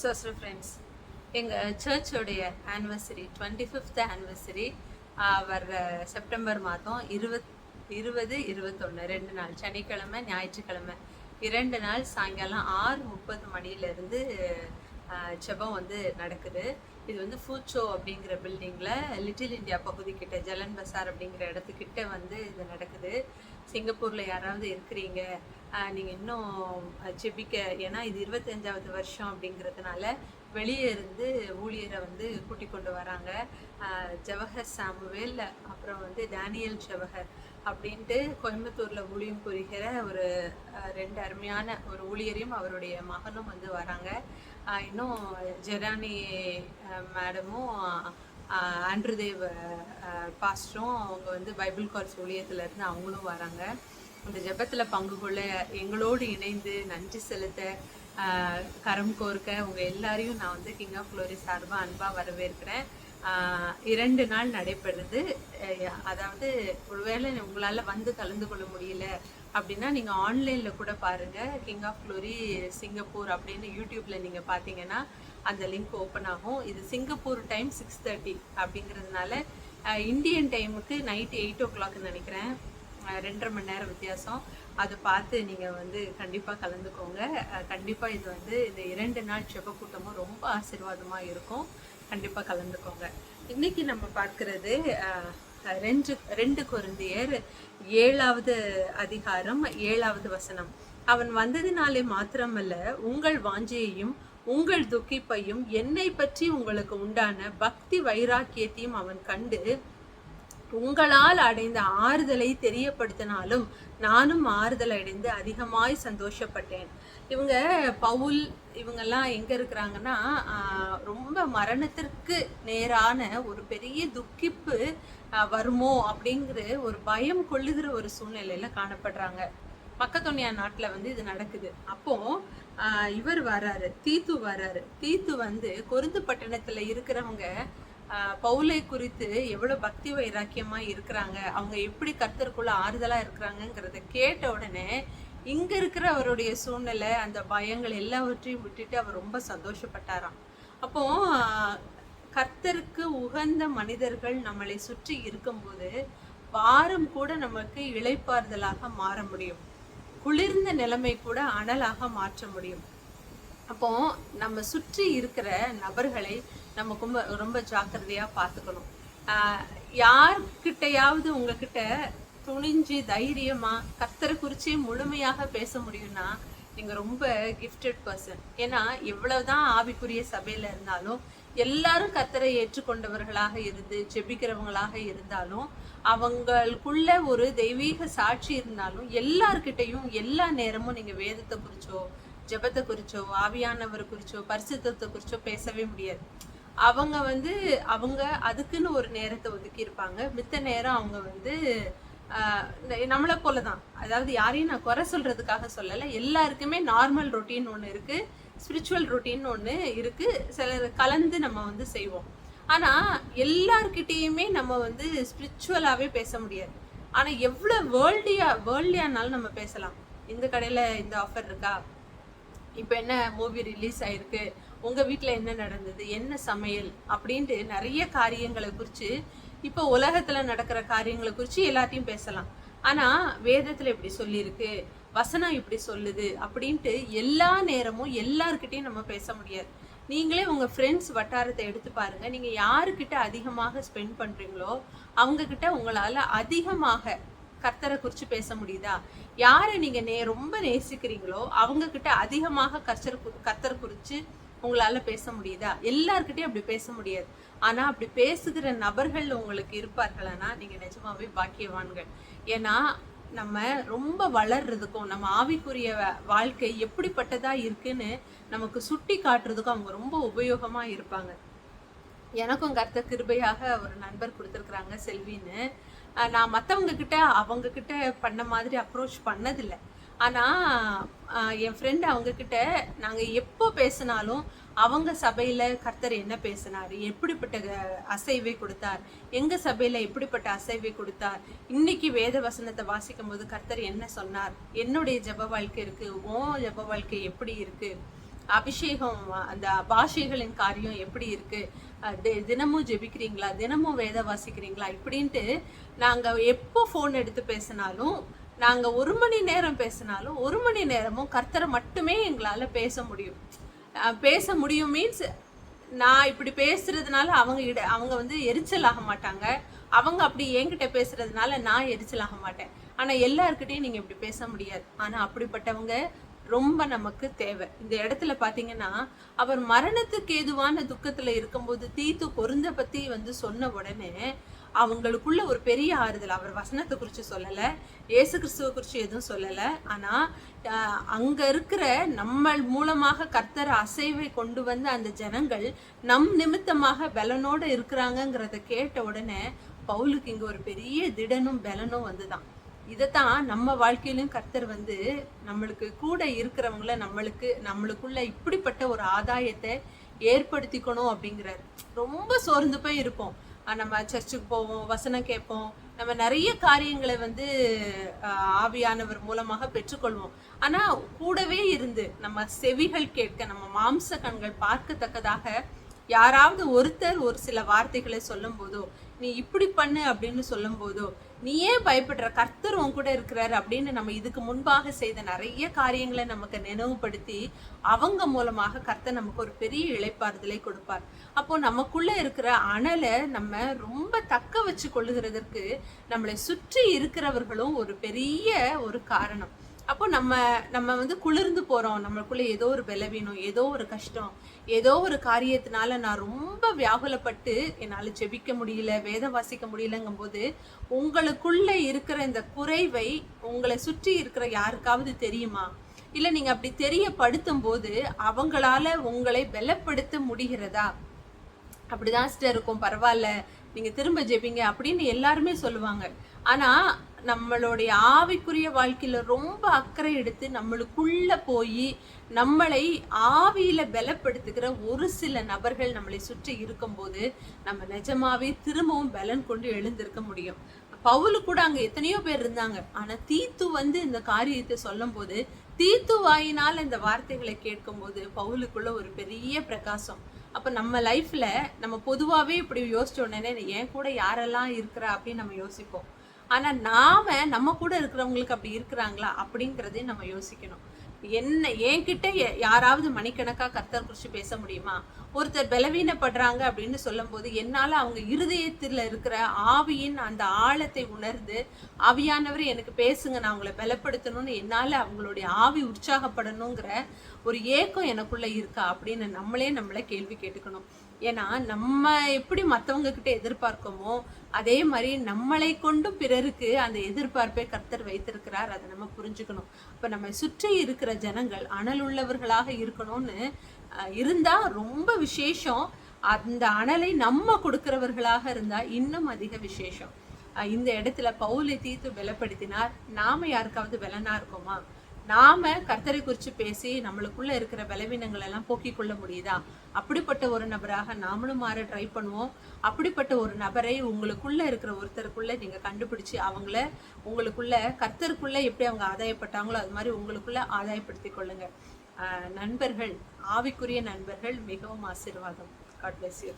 சோஸ்ர friends எங்கள் சர்ச்சோடைய anniversary twenty fifth anniversary வர்ற செப்டம்பர் மாதம் இருபத் இருபது இருபத்தொன்று ரெண்டு நாள் சனிக்கிழமை ஞாயிற்றுக்கிழமை இரண்டு நாள் சாயங்காலம் ஆறு முப்பது மணியிலேருந்து ஜெபம் வந்து நடக்குது. இது வந்து ஃபூச்சோ அப்படிங்கிற பில்டிங்கில் லிட்டில் இந்தியா பகுதிக்கிட்ட ஜலன் பசார் அப்படிங்கிற இடத்துக்கிட்ட வந்து இது நடக்குது. சிங்கப்பூரில் யாராவது இருக்கிறீங்க நீங்கள் இன்னும் ஜெபிக்க ஏன்னா இது இருபத்தஞ்சாவது வருஷம் அப்படிங்கிறதுனால வெளியே இருந்து ஊழியரை வந்து கூட்டிக் கொண்டு வராங்க. ஜவஹர் சாமுவேல் அப்புறம் வந்து டேனியல் ஜவஹர் அப்படின்ட்டு கோயம்புத்தூரில் ஊழியம் புரிகிற ஒரு ரெண்டு அருமையான ஒரு ஊழியரையும் அவருடைய மகனும் வந்து வராங்க. இன்னும் ஜெரானி மேடமும் ஆண்ட்ருதேவ் பாஸ்டரும் அவங்க வந்து பைபிள் கார்ஸ் ஊழியத்துலேருந்து அவங்களும் வராங்க. அந்த ஜெபத்தில் பங்கு கொள்ள எங்களோடு இணைந்து நன்றி செலுத்த கரம் கோர்க்க உங்கள் எல்லாரையும் நான் வந்து கிங் ஆஃப் குளோரி சார்பாக அன்பாக வரவேற்கிறேன். இரண்டு நாள் நடைபெறுது. அதாவது ஒருவேளை உங்களால் வந்து கலந்து கொள்ள முடியல அப்படின்னா நீங்கள் ஆன்லைனில் கூட பாருங்கள் கிங் ஆஃப் குளோரி சிங்கப்பூர் அப்படின்னு யூடியூப்பில் நீங்கள் பார்த்தீங்கன்னா அந்த லிங்க் ஓப்பன் ஆகும். இது சிங்கப்பூர் டைம் சிக்ஸ் தேர்ட்டி அப்படிங்கிறதுனால இந்தியன் டைமுக்கு நைட் எயிட் ஓ கிளாக்னு நினைக்கிறேன். ரெண்டரை மணி நேரம் வித்தியாசம். அதை பார்த்து நீங்கள் வந்து கண்டிப்பாக கலந்துக்கோங்க. கண்டிப்பாக இது வந்து இந்த இரண்டு நாள் செப ரொம்ப ஆசீர்வாதமாக இருக்கும். கண்டிப்பாக கலந்துக்கோங்க. இன்னைக்கு நம்ம பார்க்குறது ரெண்டு ரெண்டு குருந்தியர் ஏழாவது அதிகாரம் ஏழாவது வசனம். அவன் வந்ததினாலே மாத்திரமல்ல உங்கள் வாஞ்சையையும் உங்கள் துக்கிப்பையும் என்னை பற்றி உங்களுக்கு உண்டான பக்தி வைராக்கியத்தையும் அவன் கண்டு உங்களால் அடைந்த ஆறுதலை தெரியப்படுத்தினாலும் நானும் ஆறுதல் அடைந்து அதிகமாய் சந்தோஷப்பட்டேன். இவங்க பவுல் இவங்கெல்லாம் எங்க இருக்கிறாங்கன்னா ரொம்ப மரணத்திற்கு நேரான ஒரு பெரிய துக்கிப்பு வருமோ அப்படிங்கிற ஒரு பயம் கொள்ளுகிற ஒரு சூழ்நிலையில காணப்படுறாங்க. மக்கத்தொன்னியா நாட்டில் வந்து இது நடக்குது. அப்போ இவர் வராரு தீத்து வராரு தீத்து வந்து கொருந்து பட்டணத்துல இருக்கிறவங்க பவுலை குறித்து எவ்வளோ பக்தி வைராக்கியமாக இருக்கிறாங்க அவங்க எப்படி கர்த்தருக்குள்ள ஆறுதலாக இருக்கிறாங்கங்கிறத கேட்ட உடனே இங்கே இருக்கிற அவருடைய சூழ்நிலை அந்த பயங்கள் எல்லாவற்றையும் விட்டுட்டு அவர் ரொம்ப சந்தோஷப்பட்டாராம். அப்போ கர்த்தருக்கு உகந்த மனிதர்கள் நம்மளை சுற்றி இருக்கும்போது வாரம் கூட நமக்கு இளைப்பாறுதலாக மாற முடியும். குளிர்ந்த நிலைமை கூட அனலாக மாற்ற முடியும். அப்போ நம்ம சுற்றி இருக்கிற நபர்களை நம்ம ரொம்ப ரொம்ப ஜாக்கிரதையா பார்த்துக்கணும். யார்கிட்டையாவது உங்ககிட்ட துணிஞ்சு தைரியமா கத்தரை குறிச்சு முழுமையாக பேச முடியும்னா நீங்க ரொம்ப கிஃப்டட் பர்சன் ஏன்னா எவ்வளவுதான் ஆவிக்குரிய சபையில இருந்தாலும் எல்லாரும் கத்தரை ஏற்றுக்கொண்டவர்களாக இருந்து ஜெபிக்கிறவங்களாக இருந்தாலும் அவங்களுக்குள்ள ஒரு தெய்வீக சாட்சி இருந்தாலும் எல்லார்கிட்டையும் எல்லா நேரமும் நீங்க வேதத்தை குறிச்சோ ஜெபத்தை குறிச்சோ ஆவியானவர் குறிச்சோ பரிசுத்தத்தை குறிச்சோ பேசவே முடியாது. அவங்க வந்து அவங்க அதுக்குன்னு ஒரு நேரத்தை ஒதுக்கி இருப்பாங்க. மித்த நேரம் அவங்க வந்து நம்மளை போல தான் அதாவது யாரையும் நான் குறை சொல்றதுக்காக சொல்லலை. எல்லாருக்குமே நார்மல் ரொட்டீன் ஒன்று இருக்கு. ஸ்பிரிச்சுவல் ரொட்டீன் ஒன்று இருக்கு. சிலர் கலந்து நம்ம வந்து செய்வோம். ஆனா எல்லார்கிட்டயுமே நம்ம வந்து ஸ்பிரிச்சுவலாவே பேச முடியாது. ஆனா எவ்வளவு வேர்ல்டியா வேர்ல்டியானாலும் நம்ம பேசலாம். இந்த கடையில இந்த ஆஃபர் இருக்கா? இப்போ என்ன மூவி ரிலீஸ் ஆயிருக்கு? உங்க வீட்டில் என்ன நடந்தது? என்ன சமையல்? அப்படின்ட்டு நிறைய காரியங்களை குறித்து இப்போ உலகத்தில் நடக்கிற காரியங்களை குறித்து எல்லாத்தையும் பேசலாம். ஆனால் வேதத்தில் இப்படி சொல்லியிருக்கு வசனம் இப்படி சொல்லுது அப்படின்ட்டு எல்லா நேரமும் எல்லாருக்கிட்டையும் நம்ம பேச முடியாது. நீங்களே உங்கள் ஃப்ரெண்ட்ஸ் வட்டாரத்தை எடுத்து பாருங்கள் நீங்கள் யாருக்கிட்ட அதிகமாக ஸ்பெண்ட் பண்ணுறீங்களோ அவங்கக்கிட்ட உங்களால் அதிகமாக கர்த்தரை குறித்து பேச முடியுதா? யாரை நீங்க நே ரொம்ப நேசிக்கிறீங்களோ அவங்க கிட்ட அதிகமாக கர்த்தர் கு- கர்த்தர் குறித்து உங்களால பேச முடியுதா? எல்லாருக்கிட்டையும் அப்படி பேச முடியாது. ஆனா அப்படி பேசுகிற நபர்கள் உங்களுக்கு இருப்பார்களானா நீங்க நிஜமாவே பாக்கியவான்கள். ஏன்னா நம்ம ரொம்ப வளர்றதுக்கும் நம்ம ஆவிக்குரிய வாழ்க்கை எப்படிப்பட்டதா இருக்குன்னு நமக்கு சுட்டி காட்டுறதுக்கும் அவங்க ரொம்ப உபயோகமா இருப்பாங்க. எனக்கும் கர்த்த கிருபையாக ஒரு நண்பர் கொடுத்துருக்குறாங்க செல்வின்னு. நான் மற்றவங்க கிட்ட அவங்க கிட்ட பண்ண மாதிரி அப்ரோச் பண்ணதில்லை. ஆனால் என் ஃப்ரெண்ட் அவங்கக்கிட்ட நாங்கள் எப்போ பேசினாலும் அவங்க சபையில் கர்த்தர் என்ன பேசினார் எப்படிப்பட்ட அசைவை கொடுத்தார் எங்கள் சபையில் எப்படிப்பட்ட அசைவை கொடுத்தார் இன்னைக்கு வேத வசனத்தை வாசிக்கும் போது கர்த்தர் என்ன சொன்னார் என்னுடைய ஜெப வாழ்க்கை இருக்குது உன் ஜெப வாழ்க்கை எப்படி இருக்குது அபிஷேகம் அந்த பாஷைகளின் காரியம் எப்படி இருக்கு? தினமும் ஜெபிக்கிறீங்களா? தினமும் வேத வாசிக்கிறீங்களா? இப்படின்ட்டு நாங்க எப்போ ஃபோன் எடுத்து பேசினாலும் நாங்க ஒரு மணி நேரம் பேசினாலும் ஒரு மணி நேரமும் கர்த்தரை மட்டுமே எங்களால பேச முடியும். பேச முடியும் மீன்ஸ் நான் இப்படி பேசுறதுனால அவங்க இட அவங்க வந்து எரிச்சல் ஆக மாட்டாங்க. அவங்க அப்படி என்கிட்ட பேசுறதுனால நான் எரிச்சல் ஆக மாட்டேன். ஆனா எல்லாருக்கிட்டையும் நீங்க இப்படி பேச முடியாது. ஆனா அப்படிப்பட்டவங்க ரொம்ப நமக்கு தேவை. இந்த இடத்துல பாத்தீங்கன்னா அவர் மரணத்துக்கு ஏதுவான துக்கத்துல இருக்கும்போது தீத்து பொருந்த பத்தி வந்து சொன்ன உடனே அவங்களுக்குள்ள ஒரு பெரிய ஆறுதல். அவர் வசனத்தை குறித்து சொல்லலை இயேசு கிறிஸ்துவ குறித்து எதுவும் சொல்லலை. ஆனால் அங்கே இருக்கிற நம்ம மூலமாக கர்த்தர் அசைவை கொண்டு வந்த அந்த ஜனங்கள் நம் நிமித்தமாக பலனோடு இருக்கிறாங்கங்கிறத கேட்ட உடனே பவுலுக்கு இங்கே ஒரு பெரிய திடனும் பலனும் வந்துதான். இதைத்தான் நம்ம வாழ்க்கையிலும் கர்த்தர் வந்து நம்மளுக்கு கூட இருக்கிறவங்கள நம்மளுக்கு நம்மளுக்குள்ள இப்படிப்பட்ட ஒரு ஆதாயத்தை ஏற்படுத்திக்கணும் அப்படிங்கிறாரு. ரொம்ப சோர்ந்து போய் இருப்போம். நம்ம சர்ச்சுக்கு போவோம் வசனம் கேட்போம். நம்ம நிறைய காரியங்களை வந்து ஆவியானவர் மூலமாக பெற்றுக்கொள்வோம். ஆனா கூடவே இருந்து நம்ம செவிகள் கேட்க நம்ம மாம்ச கண்கள் பார்க்கத்தக்கதாக யாராவது ஒருத்தர் ஒரு சில வார்த்தைகளை சொல்லும் போதோ நீ இப்படி பண்ணு அப்படின்னு சொல்லும் போதோ நீ ஏன் பயப்படுற கர்த்தர் உன் கூட இருக்கிறாரு அப்படின்னு நம்ம இதுக்கு முன்பாக செய்த நிறைய காரியங்களை நமக்கு நினைவுபடுத்தி அவங்க மூலமாக கர்த்தர் நமக்கு ஒரு பெரிய இழைப்பாறுதலை கொடுப்பார். அப்போ நமக்குள்ள இருக்கிற அனலை நம்ம ரொம்ப தக்க வச்சு கொள்ளுகிறதற்கு நம்மளை சுற்றி இருக்கிறவர்களும் ஒரு பெரிய ஒரு காரணம். அப்போ நம்ம நம்ம வந்து குளிர்ந்து போகிறோம் நம்மளுக்குள்ளே ஏதோ ஒரு பலவீனம் ஏதோ ஒரு கஷ்டம் ஏதோ ஒரு காரியத்தினால நான் ரொம்ப வியாகுலப்பட்டு என்னால் ஜெபிக்க முடியல வேதம் வாசிக்க முடியலங்கும்போது உங்களுக்குள்ளே இருக்கிற இந்த குறைவை உங்களை சுற்றி இருக்கிற யாருக்காவது தெரியுமா? இல்லை நீங்கள் அப்படி தெரியப்படுத்தும் போது அவங்களால உங்களை பலப்படுத்த முடிகிறதா? அப்படிதான் சிஸ்டர் இருக்கும். பரவாயில்ல. நீங்கள் திரும்ப ஜெபிங்க அப்படின்னு எல்லாருமே சொல்லுவாங்க. ஆனால் நம்மளுடைய ஆவிக்குரிய வாழ்க்கையில ரொம்ப அக்கறை எடுத்து நம்மளுக்குள்ள போய் நம்மளை ஆவியில பலப்படுத்துகிற ஒரு சில நபர்கள் நம்மளை சுற்றி இருக்கும்போது நம்ம நிஜமாவே திரும்பவும் பலன் கொண்டு எழுந்திருக்க முடியும். பவுலு கூட அங்க எத்தனையோ பேர் இருந்தாங்க. ஆனா தீத்து வந்து இந்த காரியத்தை சொல்லும் போது தீத்து வாயினால் இந்த வார்த்தைகளை கேட்கும்போது பவுலுக்குள்ள ஒரு பெரிய பிரகாசம். அப்ப நம்ம லைஃப்ல நம்ம பொதுவாவே இப்படி யோசிச்ச உடனே என் கூட யாரெல்லாம் இருக்கிறா? அப்படின்னு நம்ம யோசிப்போம். ஆனால் நாம் நம்ம கூட இருக்கிறவங்களுக்கு அப்படி இருக்கிறாங்களா? அப்படிங்கிறதே நம்ம யோசிக்கணும். என்ன என்கிட்ட யாராவது மணிக்கணக்காக கர்த்தர் குறித்து பேச முடியுமா? ஒருத்தர் பலவீனப்படுறாங்க அப்படின்னு சொல்லும்போது என்னால் அவங்க இருதயத்தில் இருக்கிற ஆவியின் அந்த ஆழத்தை உணர்ந்து ஆவியானவர் எனக்கு பேசுங்க நான் அவங்கள பலப்படுத்தணும்னு என்னால் அவங்களுடைய ஆவி உற்சாகப்படணுங்கிற ஒரு ஏக்கம் எனக்குள்ள இருக்கா அப்படின்னு நம்மளே நம்மள கேள்வி கேட்டுக்கணும். ஏன்னா நம்ம எப்படி மற்றவங்க கிட்ட எதிர்பார்க்கோமோ அதே மாதிரி நம்மளை கொண்டும் பிறருக்கு அந்த எதிர்பார்ப்பை கர்த்தர் வைத்திருக்கிறார். அதை நம்ம புரிஞ்சுக்கணும். இப்போ நம்ம சுற்றி இருக்கிற ஜனங்கள் அனல் உள்ளவர்களாக இருக்கணும்னு இருந்தால் ரொம்ப விசேஷம். அந்த அனலை நம்ம கொடுக்கிறவர்களாக இருந்தால் இன்னும் அதிக விசேஷம். இந்த இடத்துல பவுலை தீர்த்து பலப்படுத்தினார். நாம யாருக்காவது பலனா இருக்கோமா? நாம கர்த்தரை குறித்து பேசி நம்மளுக்குள்ள இருக்கிற பலவீனங்கள் எல்லாம் போக்கிக் கொள்ள முடியுதா? அப்படிப்பட்ட ஒரு நபராக நாமளும் மாற ட்ரை பண்ணுவோம். அப்படிப்பட்ட ஒரு நபரை உங்களுக்குள்ள இருக்கிற ஒருத்தருக்குள்ள நீங்க கண்டுபிடிச்சு அவங்கள உங்களுக்குள்ள கர்த்தருக்குள்ள எப்படி அவங்க ஆதாயப்பட்டாங்களோ அது மாதிரி உங்களுக்குள்ள ஆதாயப்படுத்திக் கொள்ளுங்க. நண்பர்கள் ஆவிக்குரிய நண்பர்கள் மிகவும் ஆசீர்வாதம். God bless you